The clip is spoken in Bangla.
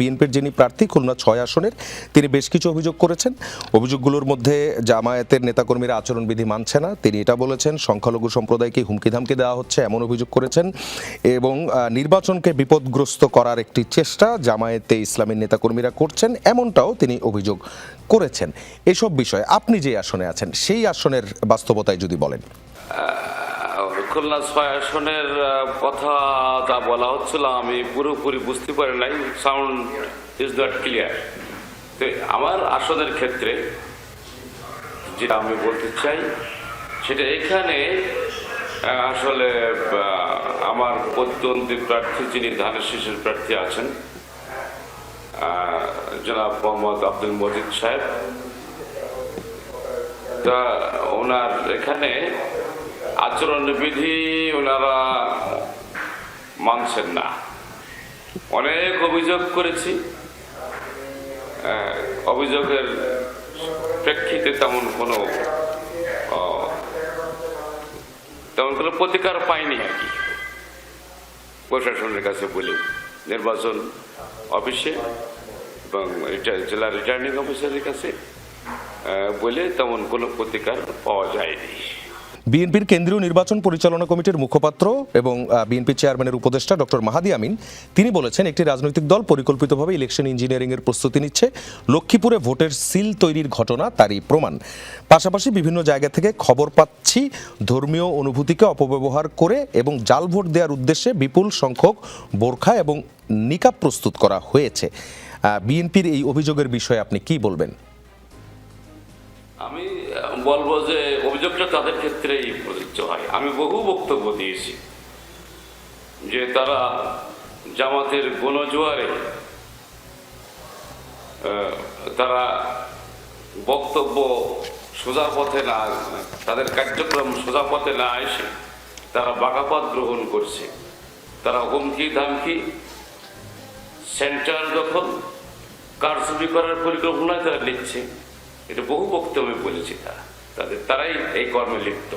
বিএনপির যিনি প্রার্থী, খুলনা ছয় আসনের, তিনি বেশ কিছু অভিযোগ করেছেন। অভিযোগগুলোর মধ্যে জামায়াতের নেতাকর্মীরা আচরণবিধি মানছে না। তিনি এটা বলেছেন, সংখ্যালঘু সম্প্রদায়কে হুমকি ধামকি দেওয়া হচ্ছে, এমন অভিযোগ করেছেন এবং নির্বাচনকে বিপদগ্রস্ত করার একটি চেষ্টা জামায়াতে ইসলামের নেতাকর্মীরা করছেন, এমনটাও তিনি অভিযোগ করেছেন। এসব বিষয়ে আপনি যে আসনে আছেন, সেই আসনের বাস্তবতায় যদি বলেন। খুলনা ছয় আসনের কথা যা বলা হচ্ছিল, আমি পুরোপুরি বুঝতে পারি নাই সাউন্ড ইজ নট ক্লিয়ার তো আমার আসনের ক্ষেত্রে যেটা আমি বলতে চাই, সেটা এখানে আসলে আমার প্রতিদ্বন্দ্বী প্রার্থী, যিনি ধানের শীষের প্রার্থী আছেন জনাব মোহাম্মদ আব্দুল মজিদ সাহেব, তা ওনার এখানে আচরণবিধি ওনারা মানছেন না। অনেক অভিযোগ করেছি। অভিযোগের প্রেক্ষিতে তেমন কোনো তেমন কোনো প্রতিকার পাইনি আর কি। প্রশাসনের কাছে বলেও নির্বাচন অফিসে এবং জেলা রিটার্নিং অফিসারের কাছে বলে তেমন কোনো প্রতিকার পাওয়া যায়নি। বিএনপির কেন্দ্রীয় নির্বাচন পরিচালনা কমিটির মুখপাত্র এবং বিএনপি চেয়ারম্যানের উপদেষ্টা ডক্টর মাহাদি আমিন, তিনি বলেছেন একটি রাজনৈতিক দল পরিকল্পিতভাবে ইলেকশন ইঞ্জিনিয়ারিং এর প্রস্তুতি নিচ্ছে। লক্ষ্মীপুরে ভোটের সিল তৈরির ঘটনা, তারই প্রমাণ। পাশাপাশি বিভিন্ন জায়গা থেকে খবর পাচ্ছি, ধর্মীয় অনুভূতিকে অপব্যবহার করে এবং জাল ভোট দেওয়ার উদ্দেশ্যে বিপুল সংখ্যক বোরখা এবং নিকাব প্রস্তুত করা হয়েছে। বিএনপির এই অভিযোগের বিষয়ে আপনি কি বলবেন? আমি বলব যে অভিযোগটা তাদের ক্ষেত্রেই প্রযোজ্য হয়। আমি বহু বক্তব্য দিয়েছি যে তারা জামাতের গণজোয়ারে তারা বক্তব্য সোজা পথে না, তাদের কার্যক্রম সোজা পথে না এসে তারা বাঁকাপথ গ্রহণ করছে। তারা হুমকি ধামকি, সেন্টার দখল, কারচুপি করার পরিকল্পনায় তারা নিচ্ছে। এটা বহু বক্তব্যে বলেছি তারা। তাদের তারাই এই কর্মে লিপ্ত।